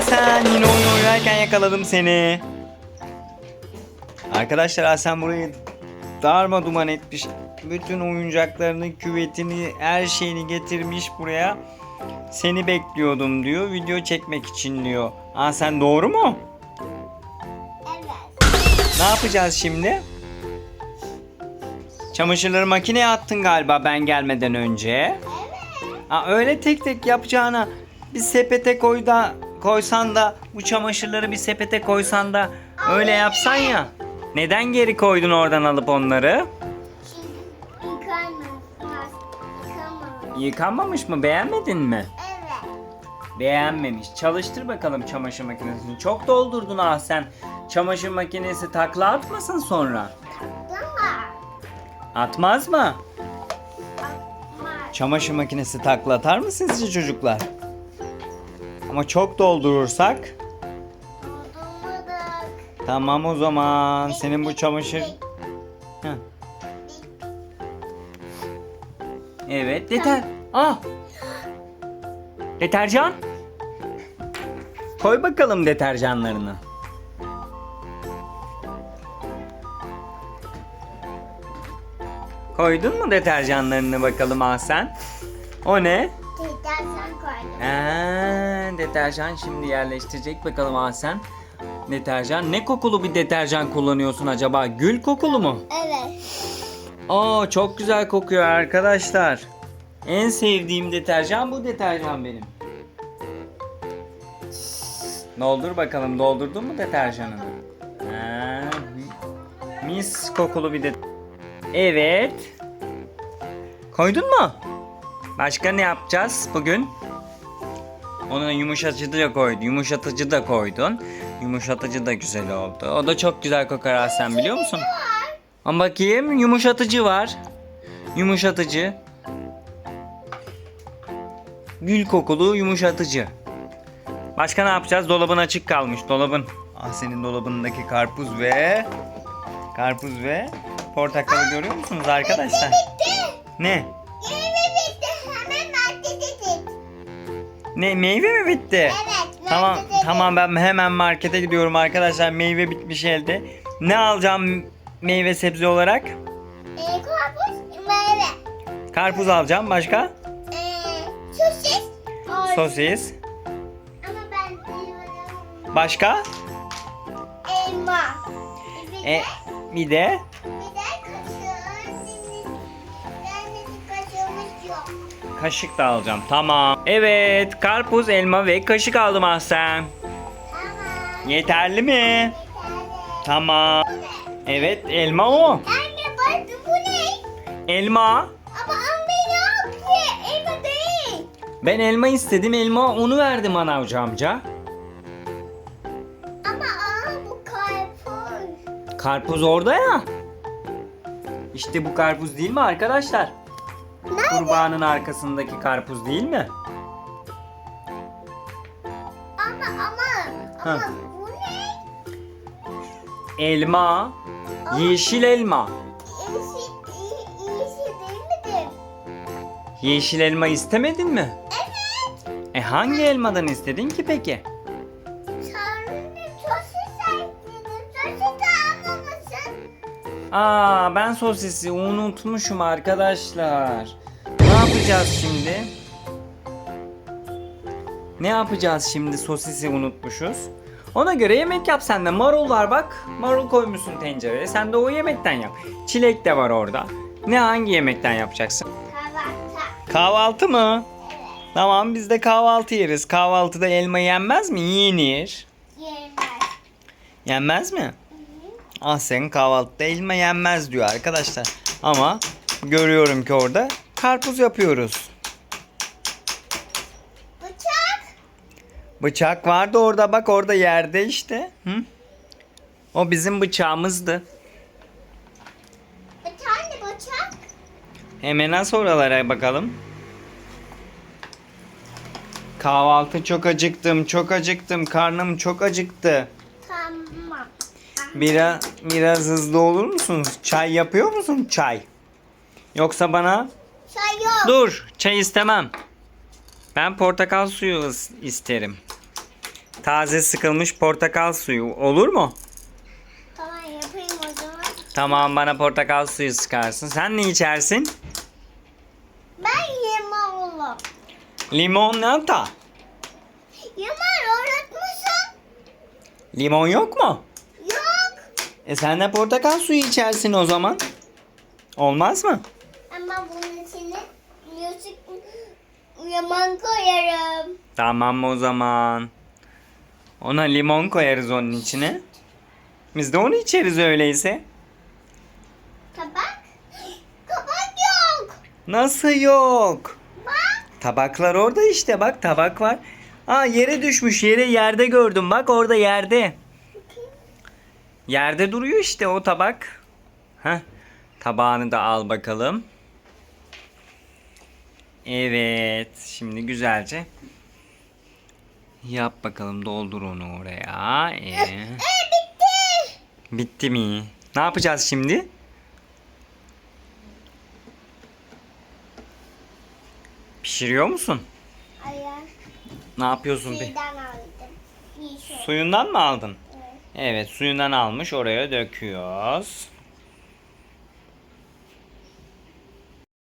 Hasan yine oyun oynarken yakaladım seni. Arkadaşlar Hasan burayı darma duman etmiş. Bütün oyuncaklarını, küvetini, her şeyini getirmiş buraya. Seni bekliyordum diyor. Video çekmek için diyor. Hasan doğru mu? Evet. Ne yapacağız şimdi? Çamaşırları makineye attın galiba ben gelmeden önce. Evet. Ha, öyle tek tek yapacağına bir sepete koy da koysan da bu çamaşırları bir sepete koysan da öyle yapsan ya. Neden geri koydun oradan alıp onları? Çünkü yıkanmaz. Yıkamaz. Yıkanmamış mı? Beğenmedin mi? Evet. Beğenmemiş. Çalıştır bakalım çamaşır makinesini. Çok doldurdun ah sen. Çamaşır makinesi takla atmasın sonra. Atmaz mı? Atmaz. Çamaşır makinesi takla atar mı sizce çocuklar? Ama çok doldurursak Doldurmadık. tamam o zaman senin bu çamaşır Heh. Evet yeter. Ah. Deterjan. Koy bakalım deterjanlarını. Koydun mu deterjanlarını bakalım Ahsen? O ne? Deterjan koydum. Ee, deterjan şimdi yerleştirecek bakalım Ahsen. Deterjan. Ne kokulu bir deterjan kullanıyorsun acaba? Gül kokulu mu? Evet. Aa çok güzel kokuyor arkadaşlar. En sevdiğim deterjan bu deterjan benim. Doldur bakalım doldurdun mu deterjanını? Ha, mis kokulu bir de. Evet. Koydun mu? Başka ne yapacağız bugün? Ona yumuşatıcı da koydun. Yumuşatıcı da koydun. Yumuşatıcı da güzel oldu. O da çok güzel kokar sen biliyor musun? Ama bakayım yumuşatıcı var. Yumuşatıcı. Gül kokulu yumuşatıcı. Başka ne yapacağız? Dolabın açık kalmış. Dolabın. Ah senin dolabındaki karpuz ve karpuz ve portakalı görüyor musunuz arkadaşlar? Ne? Ne meyve mi bitti? Evet. Tamam markete tamam ben hemen markete gidiyorum arkadaşlar. Meyve bitmiş elde. Ne alacağım meyve sebze olarak? Ee, karpuz, meyve. Karpuz alacağım. Başka? Ee, sosis. Or- Sosis. Ama ben bilmiyorum. Başka? Elma. Bir de, E, bir de kaşık da alacağım. Tamam. Evet, karpuz, elma ve kaşık aldım Ahsen. Tamam. Yeterli mi? Yeterli. Tamam. Evet, elma o. Anne bak bu ne? Elma. Ama anne ne yaptı? Elma değil. Ben elma istedim, elma onu verdim manavcı amca. Ama aa bu karpuz. Karpuz orada ya. İşte bu karpuz değil mi arkadaşlar? Nerede? Kurbanın arkasındaki karpuz değil mi? Ama ama Ha. ama bu ne? Elma. Yeşil elma. İyisi, iyi, iyisi değil midir? Yeşil elma istemedin mi? Evet. E hangi elmadan istedin ki peki? Aa ben sosisi unutmuşum arkadaşlar. Ne yapacağız şimdi? Ne yapacağız şimdi sosisi unutmuşuz? Ona göre yemek yap sen de. Marul var bak. Marul koymuşsun tencereye. Sen de o yemekten yap. Çilek de var orada. Ne hangi yemekten yapacaksın? Kahvaltı. Kahvaltı mı? Evet. Tamam biz de kahvaltı yeriz. Kahvaltıda elma yenmez mi? Yenir. Yemez. Yenmez mi? Ah sen kahvaltıda elma yenmez diyor arkadaşlar. Ama görüyorum ki orada karpuz yapıyoruz. Bıçak. Bıçak vardı orada bak orada yerde işte. Hı? O bizim bıçağımızdı. Bir tane bıçak. Hemen az oralara bakalım. Kahvaltı çok acıktım, çok acıktım. Karnım çok acıktı. Biraz biraz hızlı olur musunuz? Çay yapıyor musun? Çay. Yoksa bana Çay yok. Dur, çay istemem. Ben portakal suyu is- isterim. taze sıkılmış portakal suyu olur mu? Tamam yapayım o zaman. Tamam bana portakal suyu sıkarsın. Sen ne içersin? Ben limonlu. Limonata. Yaman öğretmişsin. Limon yok mu? E sen de portakal suyu içersin o zaman. Olmaz mı? Ama bunun içine müzik yaman koyarım. Tamam o zaman. Ona limon koyarız onun içine. Biz de onu içeriz öyleyse. Tabak? Tabak yok. Nasıl yok? Bak. Tabaklar orada işte bak tabak var. Aa yere düşmüş yere yerde gördüm bak orada yerde. Yerde duruyor işte o tabak. Heh. Tabağını da al bakalım. Evet. Şimdi güzelce yap bakalım doldur onu oraya. Ee, E bitti. bitti mi? Ne yapacağız şimdi? Pişiriyor musun? Hayır. Ne yapıyorsun? be? Şeyden aldım. Şey. Suyundan mı aldın? Evet. Suyundan almış oraya döküyoruz.